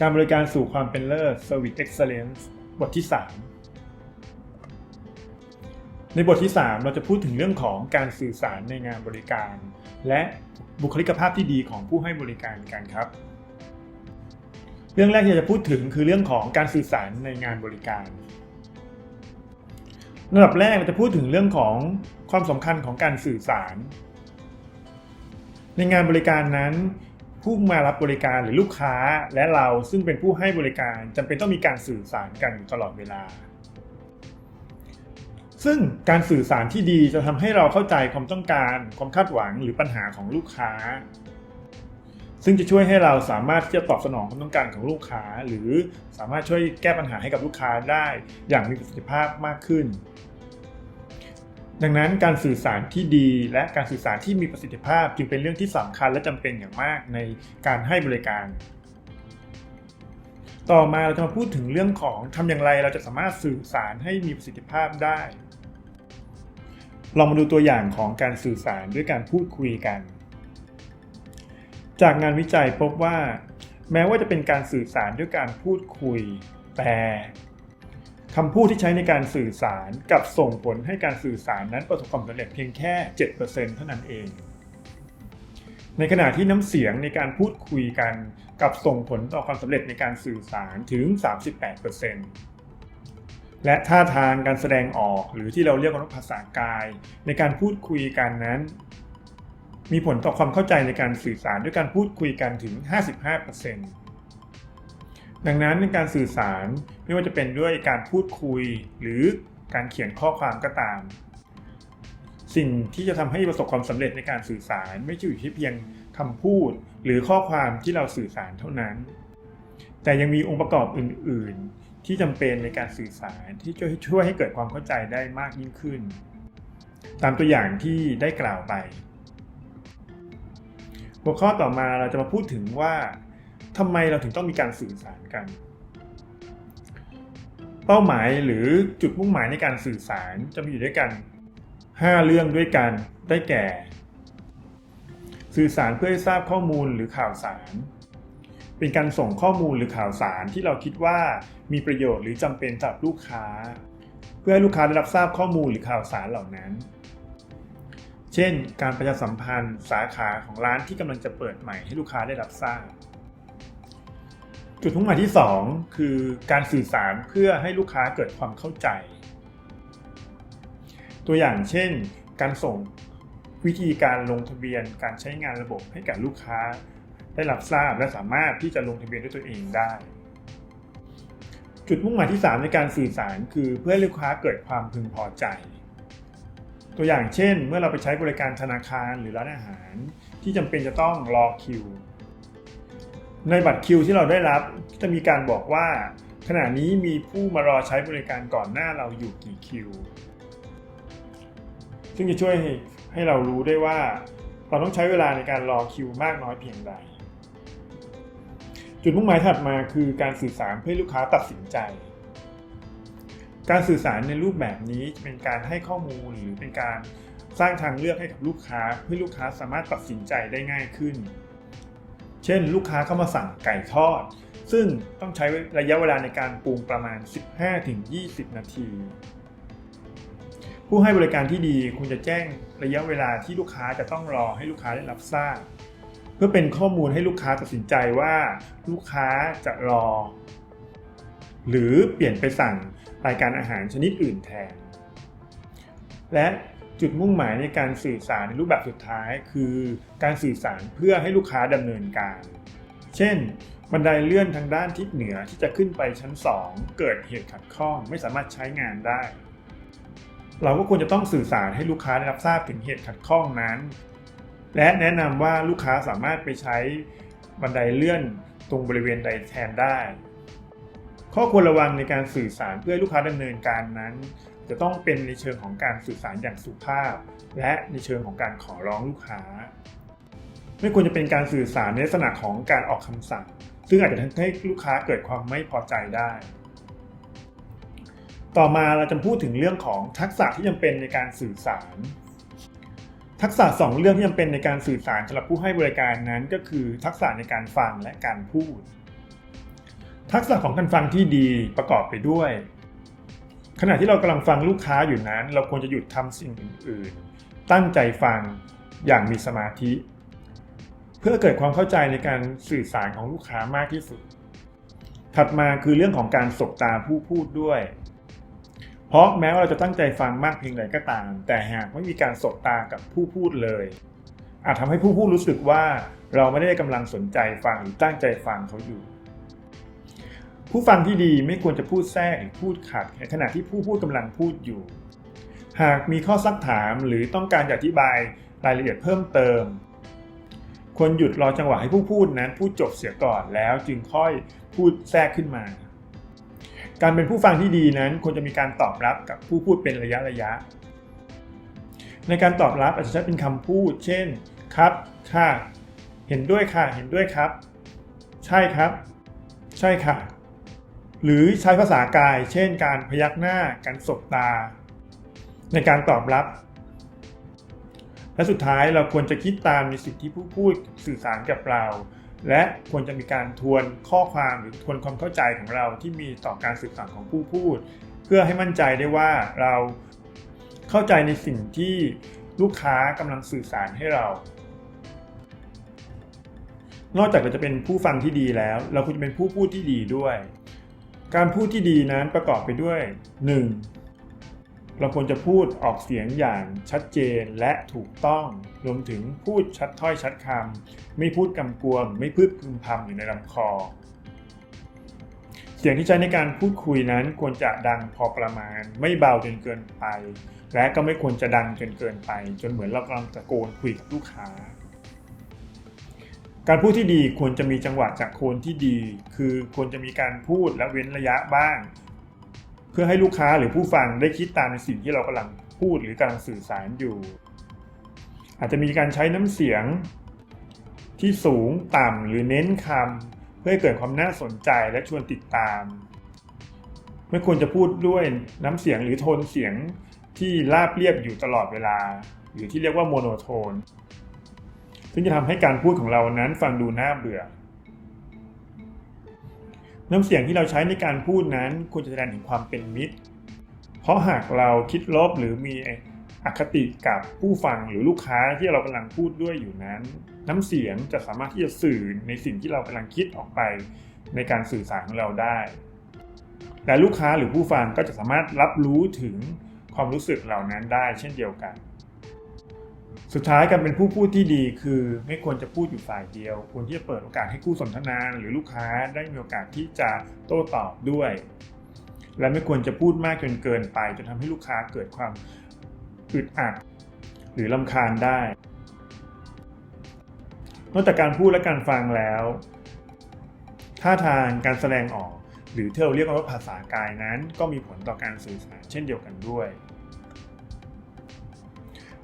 การบริการสู่ความเป็นเลิศ Service Excellence บทที่ 3 ในบทที่ 3 เราจะพูดถึงเรื่องของการสื่อสารในงานบริการ และบุคลิกภาพที่ดีของผู้ให้บริการกันครับ เรื่องแรกที่จะพูดถึงคือเรื่องของการสื่อสารในงานบริการระดับแรกเราจะพูดถึงเรื่องของความสำคัญของการสื่อสาร ในงานบริการนั้น ผู้มารับบริการหรือลูกค้าและเราซึ่งเป็นผู้ให้บริการจำเป็นต้องมีการสื่อสารกันอยู่ตลอดเวลา ซึ่งการสื่อสารที่ดีจะทำให้เราเข้าใจความต้องการ ความคาดหวังหรือปัญหาของลูกค้า ซึ่งจะช่วยให้เราสามารถที่จะตอบสนองความต้องการของลูกค้า หรือสามารถช่วยแก้ปัญหาให้กับลูกค้าได้อย่างมีประสิทธิภาพมากขึ้น ดังนั้นการสื่อสารที่ดีและการสื่อสารที่มีประสิทธิภาพจึงเป็นเรื่องที่สำคัญและจำเป็นอย่างมากในการให้บริการ ต่อมาเราจะมาพูดถึงเรื่องของทำอย่างไรเราจะสามารถสื่อสารให้มีประสิทธิภาพได้ ลองมาดูตัวอย่างของการสื่อสารด้วยการพูดคุยกัน จากงานวิจัยพบว่า แม้ว่าจะเป็นการสื่อสารด้วยการพูดคุย แต่ คำพูดที่ใช้ในการสื่อสารกับส่งผลให้การสื่อสารนั้นประสบความสำเร็จเพียงแค่ 7%เท่านั้นเอง ในขณะที่น้ำเสียงในการพูดคุยกันกับส่งผลต่อความสำเร็จในการสื่อสารถึง 38%และท่าทางการแสดงออกหรือที่เราเรียกว่าภาษากาย ในการพูดคุยกันนั้น มีผลต่อความเข้าใจในการสื่อสารด้วยการพูดคุยกันถึง 55% ดังนั้นในการสื่อสารไม่ว่าจะเป็นด้วยการพูดคุย หรือการเขียนข้อความก็ตาม สิ่งที่จะทำให้ประสบความสำเร็จในการสื่อสาร ไม่ใช่อยู่ที่เพียงคำพูด หรือข้อความที่เราสื่อสารเท่านั้น แต่ยังมีองค์ประกอบอื่น ๆ ที่จำเป็นในการสื่อสารที่ช่วยช่วยให้เกิดความเข้าใจได้มากยิ่งขึ้น ตามตัวอย่างที่ได้กล่าวไป หัวข้อต่อมาเราจะมาพูดถึงว่า ทำไมเราถึงต้องมีการสื่อสารกัน เป้าหมายหรือจุดมุ่งหมายในการสื่อสารจะมีอยู่ด้วยกัน 5 เรื่องด้วยกันได้แก่ สื่อสารเพื่อให้ทราบข้อมูลหรือข่าวสาร เป็นการส่งข้อมูลหรือข่าวสารที่เราคิดว่ามีประโยชน์หรือจำเป็นสำหรับลูกค้า เพื่อให้ลูกค้าได้รับทราบข้อมูลหรือข่าวสารเหล่านั้น เช่น การประชาสัมพันธ์สาขาของร้านที่กำลังจะเปิดใหม่ให้ลูกค้าได้รับทราบ จุดมุ่งหมายที่ 2 คือการสื่อสารเพื่อให้ลูกค้าเกิดความเข้าใจ ตัวอย่างเช่น การส่งวิธีการลงทะเบียนการใช้งานระบบให้กับลูกค้าได้รับทราบและสามารถที่จะลงทะเบียนด้วยตัวเองได้ จุดมุ่งหมายที่ 3 ในการสื่อสารคือเพื่อให้ลูกค้าเกิดความพึงพอใจ ตัวอย่างเช่น เมื่อเราไปใช้บริการธนาคารหรือร้านอาหาร ที่จำเป็นจะต้องรอคิว ในบัตรคิวที่เราได้รับจะมีการบอกว่า ขณะนี้มีผู้มารอใช้บริการก่อนหน้าเราอยู่กี่คิว ซึ่งจะช่วยให้เรารู้ได้ว่า เราต้องใช้เวลาในการรอคิวมากน้อยเพียงใด จุดมุ่งหมายถัดมาคือการสื่อสารเพื่อลูกค้าตัดสินใจ การสื่อสารในรูปแบบนี้เป็นการให้ข้อมูลหรือเป็นการสร้างทางเลือกให้กับลูกค้าเพื่อลูกค้าสามารถตัดสินใจได้ง่ายขึ้น เช่น ลูกค้าเข้ามาสั่งไก่ทอด ซึ่งต้องใช้ระยะเวลาในการปรุงประมาณ 15-20 นาที ผู้ให้บริการที่ดีควรจะแจ้งระยะเวลาที่ลูกค้าจะต้องรอให้ลูกค้าได้รับทราบเพื่อเป็นข้อมูลให้ลูกค้าตัดสินใจว่าลูกค้าจะรอ หรือเปลี่ยนไปสั่งรายการอาหารชนิดอื่นแทน และ จุดมุ่งหมายในการสื่อสารในรูปแบบสุดท้าย คือการสื่อสารเพื่อให้ลูกค้าดำเนินการ เช่น บันไดเลื่อนทางด้านทิศเหนือที่จะขึ้นไปชั้น 2 เกิดเหตุขัดข้องไม่สามารถใช้งานได้ เราก็ควรจะต้องสื่อสารให้ลูกค้าได้รับทราบถึงเหตุขัดข้องนั้น และแนะนำว่าลูกค้าสามารถไปใช้บันไดเลื่อนตรงบริเวณใดแทนได้ ข้อควรระวังในการสื่อสารเพื่อให้ลูกค้าดำเนินการนั้น จะต้องเป็นในเชิงของการสื่อสารอย่างสุภาพ และในเชิงของการขอร้องลูกค้า ไม่ควรจะเป็นการสื่อสารในลักษณะของการออกคำสั่ง ซึ่งอาจจะทำให้ลูกค้าเกิดความไม่พอใจได้ ต่อมาเราจะพูดถึงเรื่องของทักษะที่จำเป็นในการสื่อสาร ทักษะ 2 เรื่องที่จำเป็นในการสื่อสารสำหรับผู้ให้บริการนั้นก็คือ ทักษะในการฟังและการพูด ทักษะของการฟังที่ดีประกอบไปด้วย ขณะที่เรากำลังฟังลูกค้าอยู่นั้น เราควรจะหยุดทำสิ่งอื่นๆ ตั้งใจฟังอย่างมีสมาธิ เพื่อเกิดความเข้าใจในการสื่อสารของลูกค้ามากที่สุด ถัดมาคือเรื่องของการสบตาผู้พูดด้วย เพราะแม้ว่าเราจะตั้งใจฟังมากเพียงใดก็ตาม แต่หากไม่มีการสบตากับผู้พูดเลย อาจทำให้ผู้พูดรู้สึกว่าเราไม่ได้กำลังสนใจฟังหรือตั้งใจฟังเขาอยู่ ผู้ฟังที่ดีไม่ควรจะพูดแทรกหรือพูดขัดขณะที่ผู้พูดกำลังพูดอยู่ หากมีข้อซักถามหรือต้องการอธิบายรายละเอียดเพิ่มเติม ควรหยุดรอจังหวะให้ผู้พูดนั้นพูดจบเสียก่อนแล้วจึงค่อยพูดแทรกขึ้นมา การเป็นผู้ฟังที่ดีนั้นควรจะมีการตอบรับกับผู้พูดเป็นระยะระยะ ในการตอบรับอาจจะใช้เป็นคำพูด เช่น ครับ ค่ะ เห็นด้วยค่ะ เห็นด้วยครับ ใช่ครับ ใช่ค่ะ หรือใช้ภาษากาย เช่น การพยักหน้า การสบตา ในการตอบรับ และสุดท้ายเราควรจะคิดตามในสิ่งที่ผู้พูดสื่อสารกับเรา และควรจะมีการทวนข้อความหรือทวนความเข้าใจของเราที่มีต่อการสื่อสารของผู้พูด เพื่อให้มั่นใจได้ว่าเราเข้าใจในสิ่งที่ลูกค้ากำลังสื่อสารให้เรา นอกจากเราจะเป็นผู้ฟังที่ดีแล้ว เราควรจะเป็นผู้พูดที่ดีด้วย การพูดที่ดีนั้นประกอบไปด้วย 1. เราควรจะพูดออกเสียงอย่างชัดเจนและถูกต้อง รวมถึงพูดชัดถ้อยชัดคำไม่พูดกำกวม ไม่พูดพึมพำอยู่ในลำคอ เสียงที่ใช้ในการพูดคุยนั้นควรจะดังพอประมาณ ไม่เบาจนเกินไป และก็ไม่ควรจะดังจนเกินไป จนเหมือนเรากำลังตะโกนคุยกับลูกค้า การพูดที่ดีควรจะมีจังหวะจากโคนที่ดี คือควรจะมีการพูดและเว้นระยะบ้าง เพื่อให้ลูกค้าหรือผู้ฟังได้คิดตามในสิ่งที่เรากำลังพูดหรือกำลังสื่อสารอยู่ อาจจะมีการใช้น้ำเสียง ที่สูงต่ำหรือเน้นคำเพื่อให้เกิดความน่าสนใจและชวนติดตาม ไม่ควรจะพูดด้วยน้ำเสียงหรือโทนเสียงที่ราบเรียบอยู่ตลอดเวลา หรือที่เรียกว่าโมโนโทน ซึ่งจะทำให้การพูดของเรานั้นฟังดูน่าเบื่อ น้ำเสียงที่เราใช้ในการพูดนั้นควรจะแสดงถึงความเป็นมิตร เพราะหากเราคิดลบหรือมีอคติกับผู้ฟังหรือลูกค้าที่เรากำลังพูดด้วยอยู่นั้น น้ำเสียงจะสามารถที่จะสื่อในสิ่งที่เรากำลังคิดออกไปในการสื่อสารของเราได้และลูกค้าหรือผู้ฟังก็จะสามารถรับรู้ถึงความรู้สึกเหล่านั้นได้เช่นเดียวกัน สุดท้ายการเป็นผู้พูดที่ดีคือไม่ควรจะพูดอยู่ฝ่ายเดียว ควรที่จะเปิดโอกาสให้คู่สนทนาหรือลูกค้าได้มีโอกาสที่จะโต้ตอบด้วย และไม่ควรจะพูดมากจนเกินไปจนทำให้ลูกค้าเกิดความอึดอัดหรือลำคาญได้ นอกจากการพูดและการฟังแล้วท่าทางการแสดงออก หรือที่เราเรียกว่าภาษากายนั้น ก็มีผลต่อการสื่อสารเช่นเดียวกันด้วย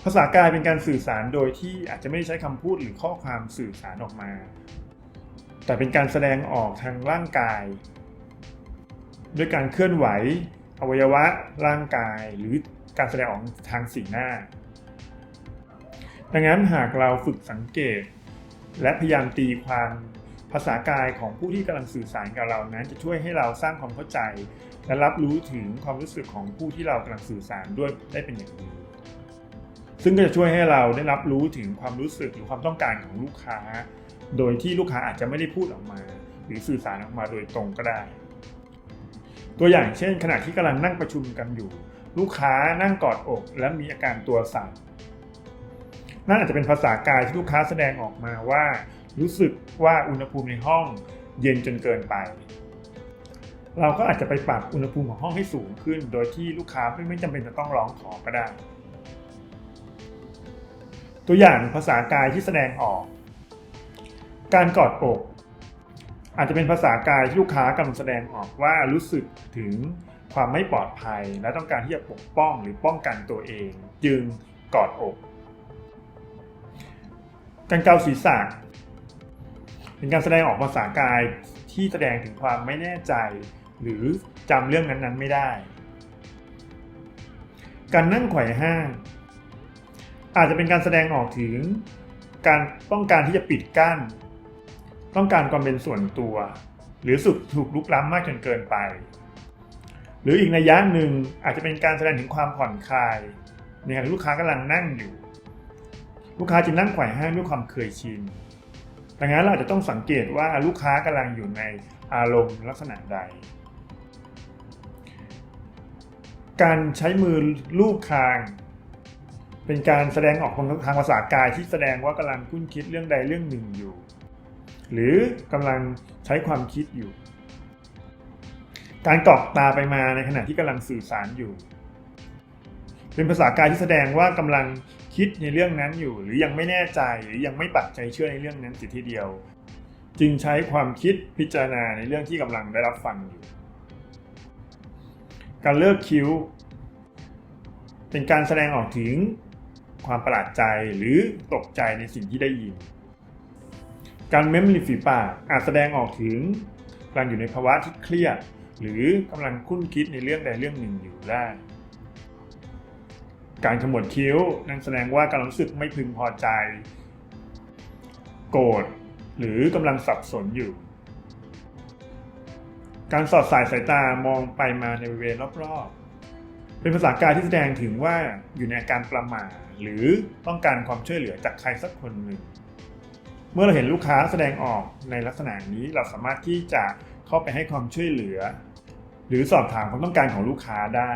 ภาษากายเป็นการสื่อสารโดยที่อาจจะไม่ได้ใช้คำพูดหรือข้อความสื่อสารออกมา แต่เป็นการแสดงออกทางร่างกาย ด้วยการเคลื่อนไหว อวัยวะ ร่างกาย หรือการแสดงออกทางสีหน้า ดังนั้นหากเราฝึกสังเกต และพยายามตีความภาษากายของผู้ที่กำลังสื่อสารกับเรานั้น จะช่วยให้เราสร้างความเข้าใจ และรับรู้ถึงความรู้สึกของผู้ที่เรากำลังสื่อสารด้วยได้เป็นอย่างดี ซึ่งก็จะช่วยให้เราได้รับรู้ถึงความรู้สึกหรือความต้องการของลูกค้า โดยที่ลูกค้าอาจจะไม่ได้พูดออกมา หรือสื่อสารออกมาโดยตรงก็ได้ ตัวอย่างเช่น ขณะที่กำลังนั่งประชุมกันอยู่ ลูกค้านั่งกอดอก และมีอาการตัวสั่นนั่นอาจจะเป็นภาษากายที่ลูกค้าแสดงออกมาว่า รู้สึกว่าอุณหภูมิในห้อง เย็นจนเกินไป เราก็อาจจะไปปรับอุณหภูมิของห้องให้สูงขึ้น โดยที่ลูกค้าไม่ไม่จำเป็นจะต้องร้องขอก็ได้ ตัวอย่างภาษากายที่แสดงออก การกอดอก อาจจะเป็นภาษากายที่ลูกค้ากำลังแสดงออกว่ารู้สึกถึงความไม่ปลอดภัย และต้องการที่จะปกป้องหรือป้องกันตัวเอง จึงกอดอกการเกาศีรษะเป็นการแสดงออกภาษากายที่แสดงถึงความไม่แน่ใจ หรือจำเรื่องนั้นๆไม่ได้ การนั่งไขว่ห้าง อาจจะเป็นการแสดงออกถึง การต้องการที่จะปิดกั้น ต้องการความเป็นส่วนตัว หรือสุดถูกลุกล้ำมากจนเกินไป หรืออีกในยะหนึ่งอาจจะเป็นการแสดงถึงความผ่อนคลายในขณะลูกค้ากำลังนั่งอยู่ ลูกค้าจึงนั่งไขว่ห้างด้วยความเคยชินดังนั้นเราอาจจะต้องสังเกตว่าลูกค้ากำลังอยู่ในอารมณ์ลักษณะใด การใช้มือลูบคาง เป็นการแสดงออกทางภาษากายที่แสดงว่ากำลังคุ้นคิดเรื่องใดเรื่องหนึ่งอยู่ หรือกำลังใช้ความคิดอยู่ การกรอกตาไปมาในขณะที่กำลังสื่อสารอยู่ เป็นภาษากายที่แสดงว่ากำลังคิดในเรื่องนั้นอยู่ หรือยังไม่แน่ใจหรือยังไม่ปักใจเชื่อในเรื่องนั้นสิทีเดียว จึงใช้ความคิดพิจารณาในเรื่องที่กำลังได้รับฟังอยู่ การเลิกคิ้ว เป็นการแสดงออกถึง ความประหลาดใจหรือตกใจในสิ่งที่ได้ยิน การเม้มริมฝีปากอาจแสดงออกถึงกำลังอยู่ในภาวะที่เครียด หรือกำลังคุ้นคิดในเรื่องใดเรื่องหนึ่งอยู่ได้ การขมวดคิ้วนั่นแสดงว่ากำลังรู้สึกไม่พึงพอใจ โกรธหรือกำลังสับสนอยู่ การสอดสายสายตามองไปมาในบริเวณรอบๆ เป็นภาษากายที่แสดงถึงว่าอยู่ในอาการประหม่าหรือต้องการความช่วยเหลือจากใครสักคนหนึ่ง เมื่อเราเห็นลูกค้าแสดงออกในลักษณะนี้เราสามารถที่จะเข้าไปให้ความช่วยเหลือ หรือสอบถามความต้องการของลูกค้าได้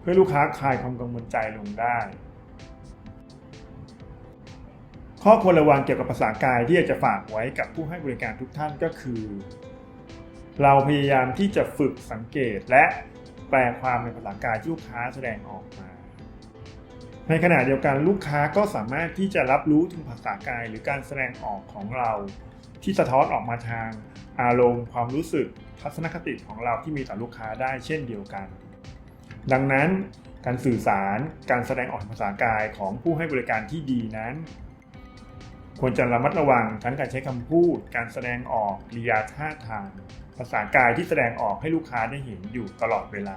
เพื่อลูกค้าคลายความกังวลใจลงได้ ข้อควรระวังเกี่ยวกับภาษากายที่อยากจะฝากไว้กับผู้ให้บริการทุกท่านก็คือ เราพยายามที่จะฝึกสังเกตและ แปลความในภาษากายที่ลูกค้าแสดงออกมา ในขณะเดียวกันลูกค้าก็สามารถที่จะรับรู้ถึงภาษากายหรือการแสดงออกของเรา ที่สะท้อนออกมาทางอารมณ์ความรู้สึกทัศนคติของเราที่มีต่อลูกค้าได้เช่นเดียวกัน ดังนั้นการสื่อสารการแสดงออกภาษากายของผู้ให้บริการที่ดีนั้น ควรจะระมัดระวังทั้งการใช้คำพูด การแสดงออกกิริยาท่าทาง ภาษากายที่แสดงออกให้ลูกค้าได้เห็นอยู่ตลอดเวลา